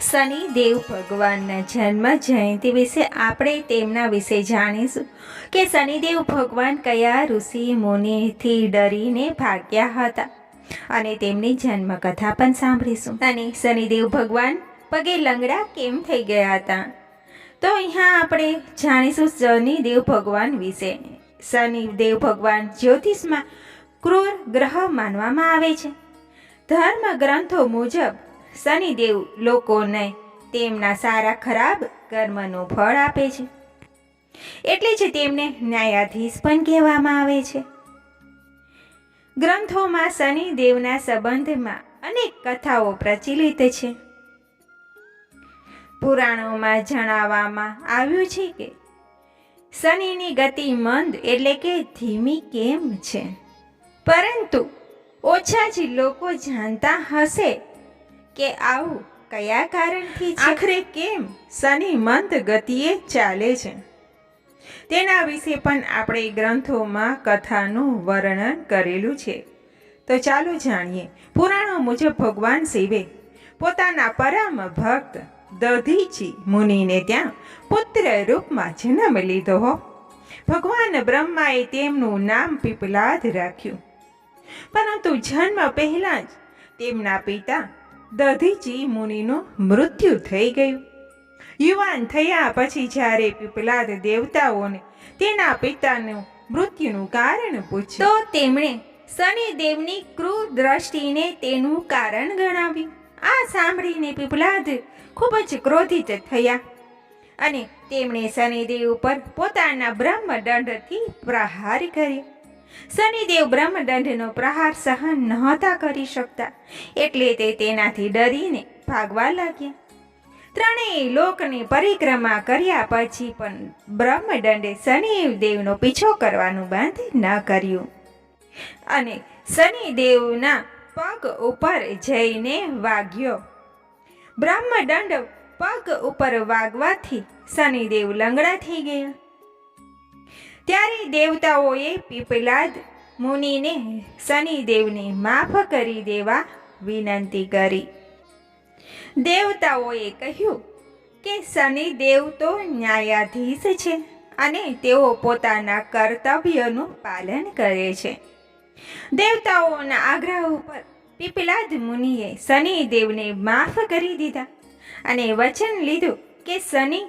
શનિદેવ ભગવાનના જન્મ જયંતિ વિશે આપણે તેમના વિશે જાણીશું કે શનિદેવ ભગવાન કયા ઋષિ મુનિથી ડરીને ભાગ્યા હતા અને તેમની જન્મકથા પણ સાંભળીશું. અને શનિદેવ ભગવાન પગે લંગડા કેમ થઈ ગયા હતા? તો અહીંયા આપણે જાણીશું શનિદેવ ભગવાન વિશે. શનિદેવ ભગવાન જ્યોતિષમાં ક્રૂર ગ્રહ માનવામાં આવે છે. ધર્મ ગ્રંથો મુજબ શનિદેવ લોકોને તેમના સારા ખરાબ કર્મનું ફળ આપે છે. એટલે જ તેમને ન્યાયાધીશ પણ કહેવામાં આવે છે. ગ્રંથોમાં શનિદેવના સંબંધમાં અનેક કથાઓ પ્રચલિત છે. પુરાણોમાં જણાવવામાં આવ્યું છે કે શનિની ગતિ મંદ એટલે કે ધીમી કેમ છે? પરંતુ ઓછા જ લોકો જાણતા હશે કે આવું કયા કારણથી આખરે કેમ શનિ મંદ ગતિએ ચાલે છે? તેના વિશે પણ આપણે ગ્રંથોમાં કથાનું વર્ણન કરેલું છે. તો ચાલો જાણીએ. પુરાણો મુજબ ભગવાન શિવે પોતાના પરમ ભક્ત દધીચી મુનિને ત્યાં પુત્ર રૂપમાં જન્મ લીધો હો. ભગવાન બ્રહ્માએ તેમનું નામ પીપલાદ રાખ્યું. પરંતુ જન્મ પહેલાં જ તેમના પિતા દધીચી મુનિનું મૃત્યુ થઈ ગયું. યુવાન થયા પછી જ્યારે પીપલાદ દેવતાઓને તેના પિતાનું મૃત્યુનું કારણ તો તેમણે શનિદેવની ક્રૂર દ્રષ્ટિને તેનું કારણ ગણાવ્યું. આ સાંભળીને પીપલાદ ખૂબ જ ક્રોધિત થયા અને તેમણે શનિદેવ ઉપર પોતાના બ્રહ્મદંડથી પ્રહાર કર્યો. શનિદેવ બ્રહ્મદંડનો પ્રહાર સહન નહોતા કરી શકતા. એટલે તે તેનાથી ડરીને ભાગવા લાગ્યા. ત્રણેય લોકની પરિક્રમા કર્યા પછી પણ બ્રહ્મદંડે શનિદેવનો પીછો કરવાનું બંધ ન કર્યું. અને શનિદેવના પગ ઉપર જઈને વાગ્યો. બ્રહ્મદંડ પગ ઉપર વાગવાથી શનિદેવ લંગડા થઈ ગયા. ત્યારે દેવતાઓએ પીપલાદ મુનિને શનિદેવને માફ કરી દેવા વિનંતી કરી. દેવતાઓએ કહ્યું કે શનિદેવ તો ન્યાયાધીશ છે અને તેઓ પોતાના કર્તવ્યનું પાલન કરે છે. દેવતાઓના આગ્રહ ઉપર પીપલાદ મુનિએ શનિદેવને માફ કરી દીધા અને વચન લીધું કે શનિ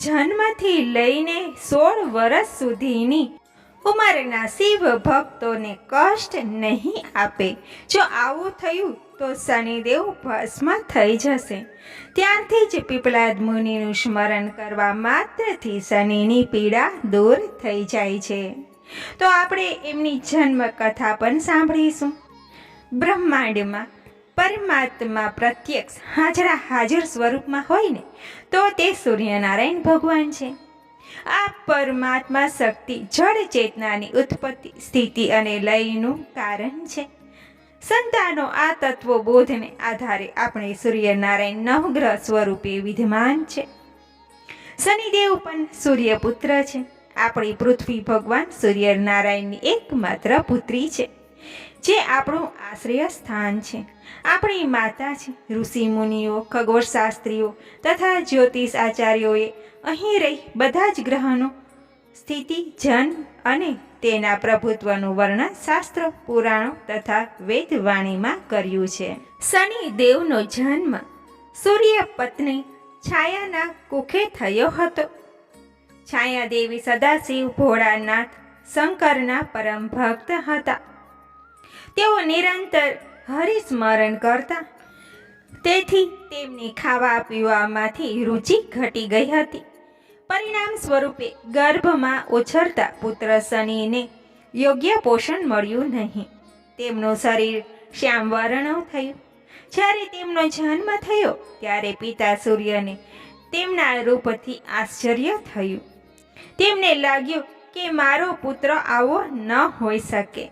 જન્મથી લઈને સોળ વર્ષ સુધીની ઉંમરના શિવ ભક્તોને કષ્ટ નહીં આપે. જો આવું થયું તો શનિદેવ ભસ્મ થઈ જશે. ત્યારથી જ પીપલાદ મુનિનું સ્મરણ કરવા માત્રથી શનિની પીડા દૂર થઈ જાય છે. તો આપણે એમની જન્મ કથા પણ સાંભળીશું. બ્રહ્માંડમાં પરમાત્મા પ્રત્યક્ષ હાજરા હાજર સ્વરૂપમાં હોય ને, તો તે સૂર્યનારાયણ ભગવાન છે. આ પરમાત્મા શક્તિ, જળ ચેતનાની ઉત્પત્તિ, સ્થિતિ અને લયનું કારણ છે. સંતાનો આ તત્વો બોધને આધારે આપણે સૂર્યનારાયણ નવગ્રહ સ્વરૂપે વિદ્યમાન છે. શનિદેવ પણ સૂર્યપુત્ર છે. આપણી પૃથ્વી ભગવાન સૂર્યનારાયણની એકમાત્ર પુત્રી છે. જે આપણું આશ્રય સ્થાન છે. આપણી માતા છે, ઋષિ મુનિઓ ખગોળશાસ્ત્રીઓ તથા જ્યોતિષ આચાર્યોએ અહીં રહી બધા જ ગ્રહોનો સ્થિતિ, જન અને તેના પ્રભુત્વનું વર્ણન શાસ્ત્ર, પુરાણો તથા વેદવાણીમાં કર્યું છે. શનિદેવનો જન્મ સૂર્ય પત્ની છાયાના કુખે થયો હતો. છાયાદેવી સદાશિવ ભોળાનાથ શંકરના પરમ ભક્ત હતા. તેઓ નિરંતર હરિસ્મરણ કરતા. તેથી તેમની ખાવા પીવામાંથી રુચિ ઘટી ગઈ હતી. પરિણામ સ્વરૂપે ગર્ભમાં ઉછરતા પુત્ર શનિને યોગ્ય પોષણ મળ્યું નહીં. તેમનું શરીર શ્યામ વર્ણ થયું. જ્યારે તેમનો જન્મ થયો, ત્યારે પિતા સૂર્યને તેમના રૂપથી આશ્ચર્ય થયું. તેમને લાગ્યું કે મારો પુત્ર આવો ન હોઈ શકે.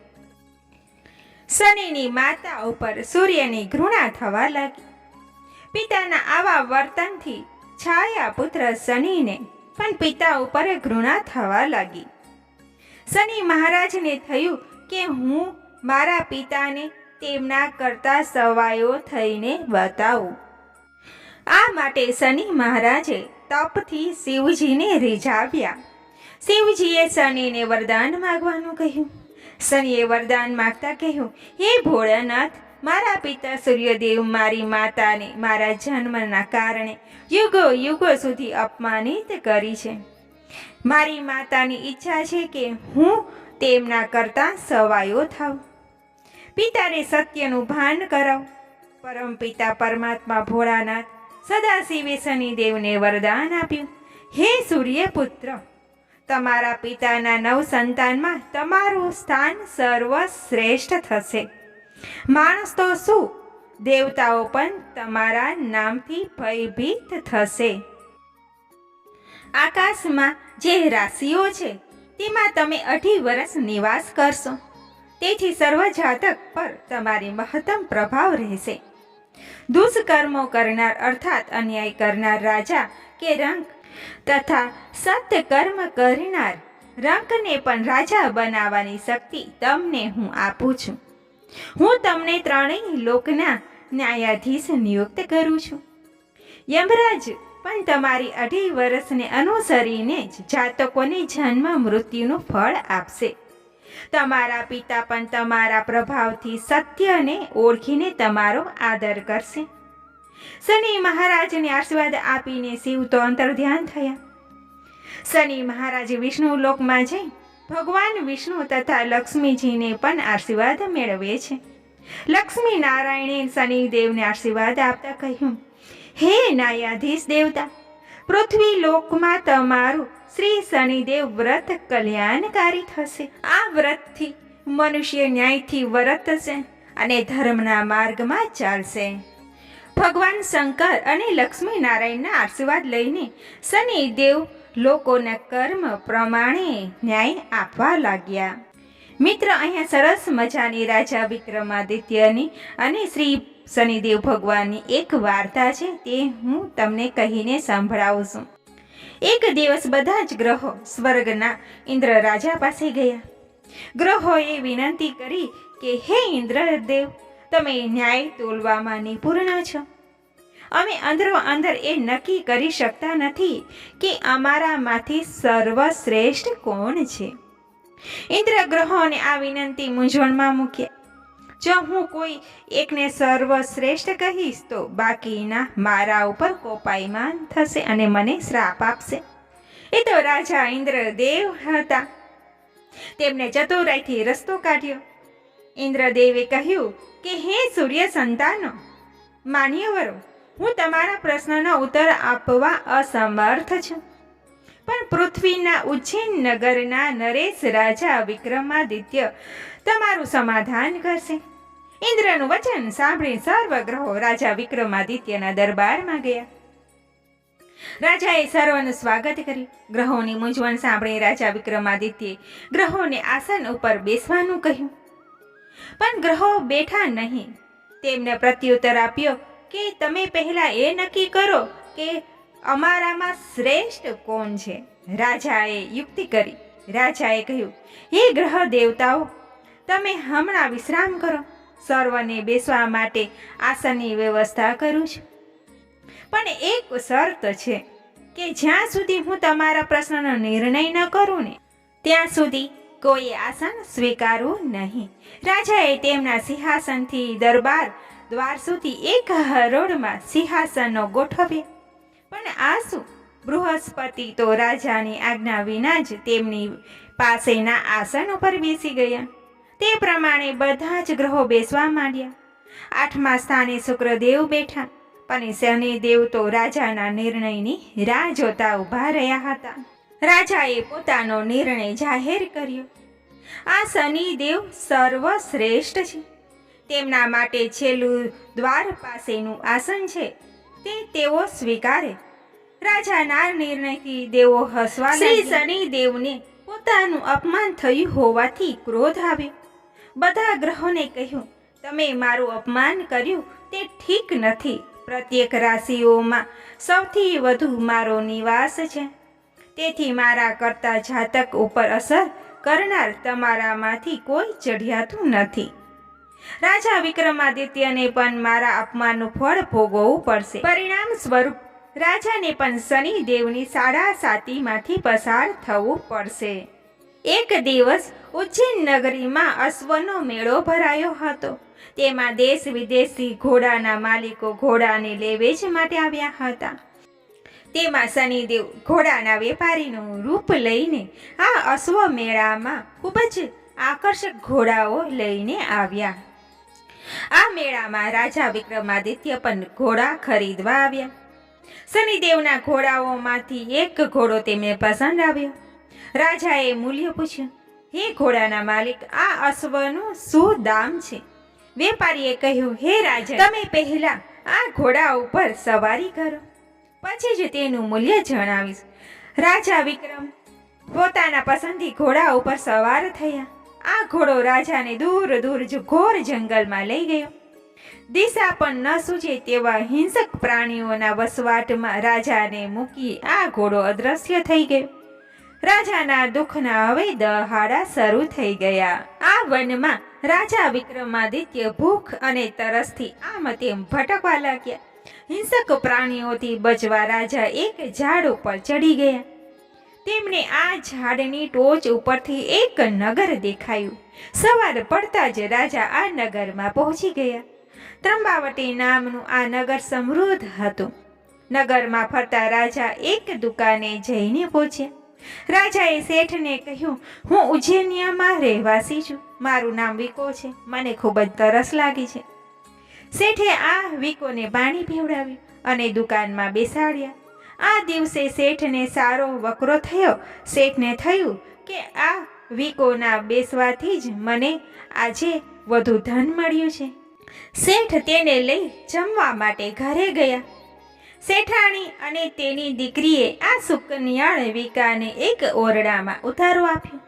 શનિની માતા ઉપર સૂર્યની ઘૃણા થવા લાગી. પિતાના આવા વર્તનથી છાયા પુત્ર શનિને પણ પિતા ઉપર ઘૃણા થવા લાગી. શનિ મહારાજને થયું કે હું મારા પિતાને તેમના કરતા સવાયો થઈને બતાવું. આ માટે શનિ મહારાજે તપથી શિવજીને રીઝાવ્યા. શિવજીએ શનિને વરદાન માગવાનું કહ્યું. શનિએ વરદાન માગતા કહ્યું, હે ભોળાનાથ, મારા પિતા સૂર્યદેવ મારી માતાને મારા જન્મના કારણે યુગો યુગો સુધી અપમાનિત કરી છે. મારી માતાની ઈચ્છા છે કે હું તેમના કરતાં સવાયો થાવ પિતાને સત્યનું ભાન કરાવ. પરમ પિતા પરમાત્મા ભોળાનાથ, સદાશિવે શનિદેવને વરદાન આપ્યું. હે સૂર્યપુત્ર તમારા પિતાના નવ સંતાનમાં તમારું સ્થાન સર્વશ્રેષ્ઠ થશે. માણસ તો શું? દેવતાઓ પણ તમારા નામથી ભયભીત થશે. આકાશમાં જે રાશિઓ છે, તેમાં તમે અઢી વર્ષ નિવાસ કરશો. તેથી સર્વ જાતક પર તમારી મહત્તમ પ્રભાવ રહેશે. દુષ્કર્મો કરનાર અર્થાત અન્યાય કરનાર રાજા કે રંક તથા સત્યકર્મ કરનાર રંકને પણ રાજા બનાવવાની શક્તિ તમને હું આપું છું. હું તમને ત્રણેય લોકના ન્યાયાધીશ નિયુક્ત કરું છું. યમરાજ પણ તમારી અઢી વર્ષને અનુસરીને જ જાતકોને જન્મ મૃત્યુનું ફળ આપશે. તમારા પિતા પણ તમારા પ્રભાવથી સત્યને ઓળખીને તમારો આદર કરશે. શનિ મહારાજને આશીર્વાદ આપીને શિવ તો અંતર્ધ્યાન થયા. શનિ મહારાજ વિષ્ણુ લોકમાં જઈ ભગવાન વિષ્ણુ તથા લક્ષ્મીજીને પણ આશીર્વાદ મેળવે છે. લક્ષ્મી નારાયણે શનિદેવને આશીર્વાદ આપતા કહ્યું, હે ન્યાયાધીશ દેવતા પૃથ્વી લોકમાં તમારું શ્રી શનિદેવ વ્રત કલ્યાણકારી થશે. આ વ્રતથી મનુષ્ય ન્યાયથી વર્તશે અને ધર્મના માર્ગમાં ચાલશે. ભગવાન શંકર અને લક્ષ્મી નારાયણના આશીર્વાદ લઈને શનિદેવ લોકોના કર્મ પ્રમાણે ન્યાય આપવા લાગ્યા. મિત્ર, અહીંયા સરસ મજાની રાજા વિક્રમાદિત્યની અને શ્રી શનિદેવ ભગવાનની એક વાર્તા છે, તે હું તમને કહીને સંભળાવું છું. એક દિવસ બધા જ ગ્રહો સ્વર્ગના ઇન્દ્ર રાજા પાસે ગયા. ગ્રહોએ વિનંતી કરી કે, હે ઇન્દ્રદેવ તમે ન્યાય તોલવામાં નિપુર્ણ છો. અમે અંદરો અંદર એ નક્કી કરી શકતા નથી કે અમારામાંથી સર્વશ્રેષ્ઠ કોણ છે. ઇન્દ્ર ગ્રહોને આ વિનંતી મૂંઝવણમાં મૂક્યા જો હું કોઈ એકને સર્વશ્રેષ્ઠ કહીશ, તો બાકીના મારા ઉપર કોપાયમાન થશે અને મને શ્રાપ આપશે. એ તો રાજા ઇન્દ્રદેવ હતા. તેમણે ચતુરાઈથી રસ્તો કાઢ્યો. ઇન્દ્રદેવે કહ્યું કે હે સૂર્ય સંતાનો માન્યવરો હું તમારા પ્રશ્નનો ઉત્તર આપવા અસમર્થ છું. પણ પૃથ્વીના ઉજ્જૈન નગરના નરેશ રાજા વિક્રમાદિત્ય તમારું સમાધાન કરશે. ઇન્દ્રનું વચન સાંભળી સર્વ ગ્રહો રાજા વિક્રમાદિત્યના દરબારમાં ગયા. રાજાએ સર્વનું સ્વાગત કર્યું. ગ્રહોની મૂંઝવણ સાંભળી રાજા વિક્રમાદિત્યે ગ્રહોને આસન ઉપર બેસવાનું કહ્યું. પણ ગ્રહો બેઠા નહીં. તેમને પ્રત્યુત્તર આપ્યો કે તમે પહેલા એ નક્કી કરો કે અમારામાં શ્રેષ્ઠ કોણ છે. રાજાએ યુક્તિ કરી. રાજાએ કહ્યું, હે ગ્રહ દેવતાઓ, તમે હમણાં વિશ્રામ કરો. સર્વને બેસવા માટે આસનની વ્યવસ્થા કરું છું. પણ એક શરત છે કે જ્યાં સુધી હું તમારા પ્રશ્નનો નિર્ણય ન કરું ને, ત્યાં સુધી કોઈ આસન સ્વીકારવું નહીં. રાજાએ તેમના સિંહાસનથી દરબાર દ્વાર સુધી એક હરોળમાં સિંહાસનો ગોઠવ્યા. પણ આ શું બૃહસ્પતિ તો રાજાની આજ્ઞા વિના જ તેમની પાસેના આસન ઉપર બેસી ગયા. તે પ્રમાણે બધા જ ગ્રહો બેસવા માંડ્યા. આઠમા સ્થાને શુક્રદેવ બેઠા પણ શનિદેવ તો રાજાના નિર્ણયની રાહ જોતા ઊભા રહ્યા હતા. રાજાએ પોતાનો નિર્ણય જાહેર કર્યો. આ શનિદેવ સર્વશ્રેષ્ઠ છે. તેમના માટે છેલ્લું દ્વાર પાસેનું આસન છે. તે તેઓ સ્વીકારે. રાજાના નિર્ણયથી દેવો હસવા શ્રી શનિદેવને પોતાનું અપમાન થયું હોવાથી ક્રોધ આવ્યો. બધા ગ્રહોને કહ્યું તમે મારું અપમાન કર્યું તે ઠીક નથી. પ્રત્યેક રાશિઓમાં સૌથી વધુ મારો નિવાસ છે. તેથી મારા કરતા જાતક ઉપર અસર કરનાર તમારામાંથી કોઈ ચઢિયાતું નથી. રાજા વિક્રમાદિત્યને પણ મારા અપમાનનું ફળ ભોગવવું પડશે. પરિણામ સ્વરૂપ, રાજાને પણ શનિદેવની સાડા સાતીમાંથી પસાર થવું પડશે. એક દિવસ ઉજ્જૈન નગરીમાં અશ્વનો મેળો ભરાયો હતો. તેમાં દેશ વિદેશથી ઘોડાના માલિકો ઘોડાને લેવેચ માટે આવ્યા હતા. તેમાં શનિદેવ ઘોડાના વેપારીનું રૂપ લઈને આ અશ્વ મેળામાં ખૂબ જ આકર્ષક ઘોડાઓ લઈને આવ્યા. આ મેળામાં રાજા વિક્રમાદિત્ય પણ ઘોડા ખરીદવા આવ્યા. શનિદેવના ઘોડાઓમાંથી એક ઘોડો તેમને પસંદ આવ્યો. રાજાએ મૂલ્ય પૂછ્યું, હે ઘોડાના માલિક, આ અશ્વનું શું દામ છે? વેપારીએ કહ્યું, હે રાજા, તમે પહેલા આ ઘોડા ઉપર સવારી કરો. પછી જ તેનું મૂલ્ય જણાવીશ. રાજા વિક્રમ પોતાના પસંદી ઘોડા ઉપર સવાર થયા. આ ઘોડો રાજાને દૂર દૂર જ ઘોર જંગલમાં લઈ ગયો. દિશા પણ ન સૂજે તેવા હિંસક પ્રાણીઓના વસવાટમાં રાજાને મૂકી આ ઘોડો અદ્રશ્ય થઈ ગયો. રાજાના દુઃખના હવે દહાડા શરૂ થઈ ગયા. આ વનમાં રાજા વિક્રમાદિત્ય ભૂખ અને તરસથી આમ તેમ ભટકવા લાગ્યા. હિંસક પ્રાણીઓથી બચવા રાજા એક ઝાડ ઉપર ચડી ગયા. તેમને આ ઝાડની ટોચ ઉપરથી એક નગર દેખાયું. સવાર પડતા જ રાજા આ નગરમાં પહોંચી ગયા. ત્રંબાવટી નામનું આ નગર સમૃદ્ધ હતું. નગરમાં ફરતા રાજા એક દુકાને જઈને પહોંચ્યા. રાજાએ શેઠને કહ્યું, હું ઉજ્જૈનિયામાં રહેવાસી છું. મારું નામ વિકો છે. મને ખૂબ જ તરસ લાગી છે. શેઠે આ વિકોને પાણી પીવડાવ્યું અને દુકાનમાં બેસાડ્યા. આ દિવસે શેઠને સારો વકરો થયો. શેઠને થયું કે આ વિકોના બેસવાથી જ મને આજે વધુ ધન મળ્યું છે. શેઠ તેને લઈ જમવા માટે ઘરે ગયા. શેઠાણી અને તેની દીકરીએ આ સુકન્યાળ વિકાને એક ઓરડામાં ઉતારો આપ્યો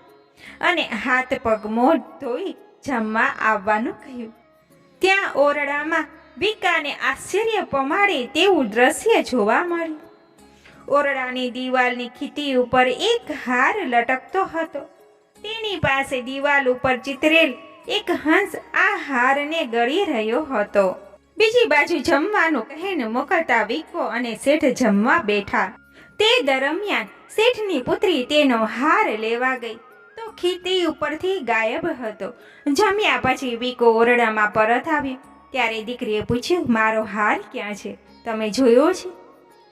અને હાથ પગ મોઢ ધોઈ જમવા આવવાનું કહ્યું. ત્યાં ઓરડામાં વિકાને આશ્ચર્ય પમાડે તેવું દ્રશ્ય જોવા મળ્યું. ઓરડાની દિવાલની ખીતી ઉપર એક હાર લટકતો હતો. તેની પાસે દિવાલ ઉપર ચિતરેલ એક હંસ આ હારને ગળી રહ્યો હતો. બીજી બાજુ જમવાનું કહીને મોકલતા વિકો અને શેઠ જમવા બેઠા. તે દરમિયાન શેઠની પુત્રી તેનો હાર લેવા ગઈ. ખીતી ઉપરથી ગાયબ હતો. જમ્યા પછી વિકો ઓરડામાં પરત આવ્યો. ત્યારે દીકરીએ પૂછ્યું, મારો હાર ક્યાં છે? તમે જોયો છે?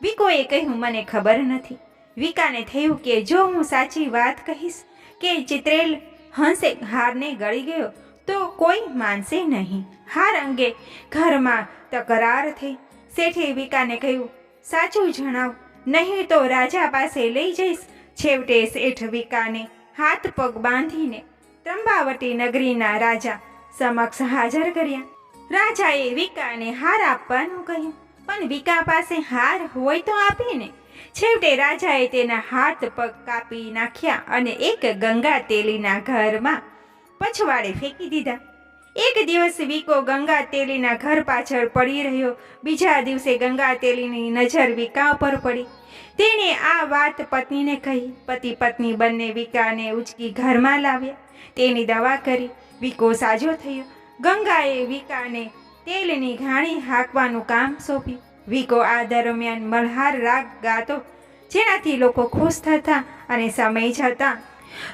વિકોએ કહ્યું, મને ખબર નથી. વિકાને થયું કે જો હું સાચી વાત કહીશ કે ચિત્રેલ હંસે હારને ગળી ગયો, તો કોઈ માનશે નહીં. હાર અંગે ઘરમાં તકરાર થઈ. શેઠે વિકાને કહ્યું, સાચું જણાવ, નહીં તો રાજા પાસે લઈ જઈશ. છેવટે શેઠ વિકાને હાથ પગ બાંધીને ત્રંબાવતી નગરીના રાજા સમક્ષ હાજર કર્યા. રાજાએ વિકાને હાર આપવાનું કહ્યું, પણ વિકા પાસે હાર હોય તો આપે ને છેવટે રાજાએ તેના હાથ પગ કાપી નાખ્યા અને એક ગંગા તેલીના ઘરમાં પછવાડે ફેંકી દીધા. એક દિવસ વિકો ગંગા તેલીના ઘર પાછળ પડી રહ્યો. બીજા દિવસે ગંગા તેલીની નજર વિકા પર પડી. તેણે આ વાત પત્નીને કહી. પતિ પત્ની બંને વિકાને ઉચકી ઘરમાં લાવ્યા. તેની દવા કરી. વિકો સાજો થયો. ગંગાએ વિકાને તેલની ઘાણી હાંકવાનું કામ સોંપ્યું. વિકો આ દરમિયાન મલ્હાર રાગ ગાતો. જેનાથી લોકો ખુશ થતા અને સમય જતા.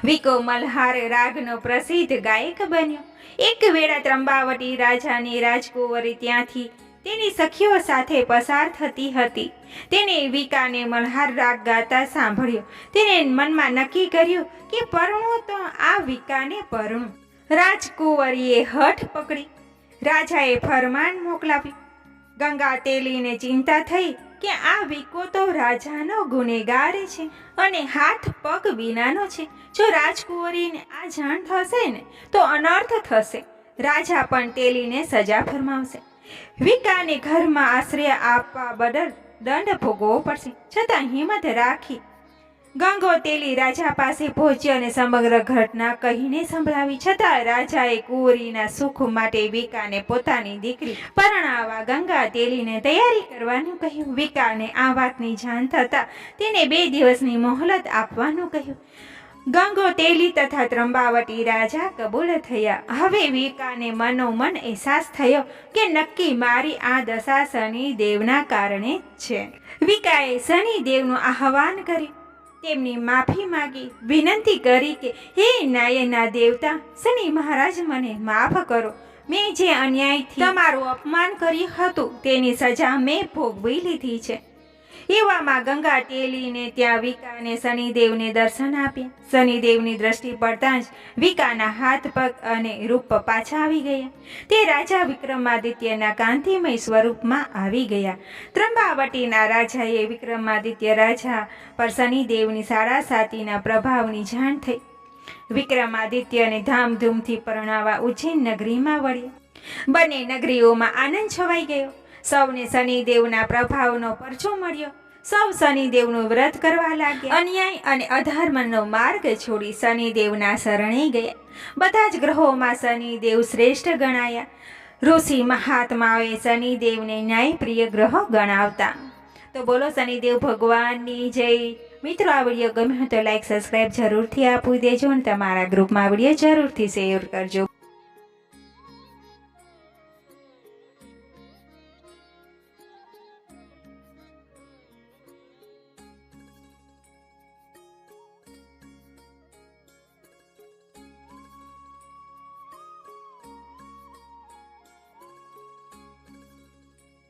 વિકો મલ્હાર રાગનો પ્રસિદ્ધ ગાયક બન્યો. એક વેળા ત્રંબાવટી રાજાની રાજકુંવરી ત્યાંથી તેની સખીઓ સાથે પસાર થતી હતી. તેને વિકાને મલ્હાર રાગ ગાતા સાંભળ્યો. તેને મનમાં નક્કી કર્યું કે પરણું તો આ વિકાને પરણું. રાજકુંવરીએ હઠ પકડી. રાજાએ ફરમાન મોકલાવ્યું ગંગા તેલીને ચિંતા થઈ કે આ વિકો તો રાજાનો ગુનેગાર છે અને હાથ પગ વિનાનો છે. જો રાજકુંવરીને આ જાણ થશે ને, તો અનર્થ થશે. રાજા પણ તેલીને સજા ફરમાવશે. વિકાને ઘરમાં આશ્રય આપવા બદલ દંડ ભોગવવો પડશે. છતાં હિંમત રાખી ગંગો તેલી રાજા પાસે પહોંચી અને સમગ્ર ઘટના કહીને સંભળાવી છતાં રાજાએ કુંવરીના સુખ માટે વિકાને પોતાની દીકરી પરણાવવા ગંગા તેલીને તૈયારી કરવાનું કહ્યું. વિકાને આ વાતની જાણ થતાં તેને બે દિવસની મોહલત આપવાનું કહ્યું. ગંગો તેલી તથા ત્રંબાવટી રાજા કબૂલ થયા. હવે વિકાને મનોમન અહેસાસ થયો કે નક્કી મારી આ દશા શનિ દેવના કારણે છે. વિકાએ શનિદેવનું આહવાન કર્યું. તેમની માફી માગી વિનંતી કરી કે હે નાયના દેવતા શનિ મહારાજ મને માફ કરો. મેં જે અન્યાયથી તમારું અપમાન કર્યું હતું તેની સજા મેં ભોગવી લીધી છે. એવામાં ગંગા ટેલીને ત્યાં વિકાને શનિદેવને દર્શન આપ્યા. શનિદેવની દ્રષ્ટિ પડતાં જ વિકાના હાથ પગ અને રૂપ પાછા આવી ગયા. તે રાજા વિક્રમાદિત્યના કાંતિમય સ્વરૂપમાં આવી ગયા. ત્રંબાવટીના રાજાએ વિક્રમાદિત્ય રાજા પર શનિદેવની સાડા સાતીના પ્રભાવની જાણ થઈ. વિક્રમાદિત્યને ધામધૂમથી પરણાવવા ઉજ્જૈન નગરીમાં વળ્યા. બંને નગરીઓમાં આનંદ છવાઈ ગયો. સૌને શનિદેવના પ્રભાવનો પરચો મળ્યો. સૌ શનિદેવનું વ્રત કરવા લાગ્યા. અન્યાય અને અધર્મનો માર્ગ છોડી શનિદેવના શરણે ગયા. બધા જ ગ્રહોમાં શનિદેવ શ્રેષ્ઠ ગણાયા. ઋષિ મહાત્માઓએ શનિદેવને ન્યાયપ્રિય ગ્રહ ગણાવતા. તો બોલો શનિદેવ ભગવાનની જય. મિત્રો, આ વીડિયો ગમ્યો તો લાઈક સબસ્ક્રાઈબ જરૂરથી આપી. દેજો અને તમારા ગ્રુપમાં વીડિયો જરૂરથી શેર કરજો.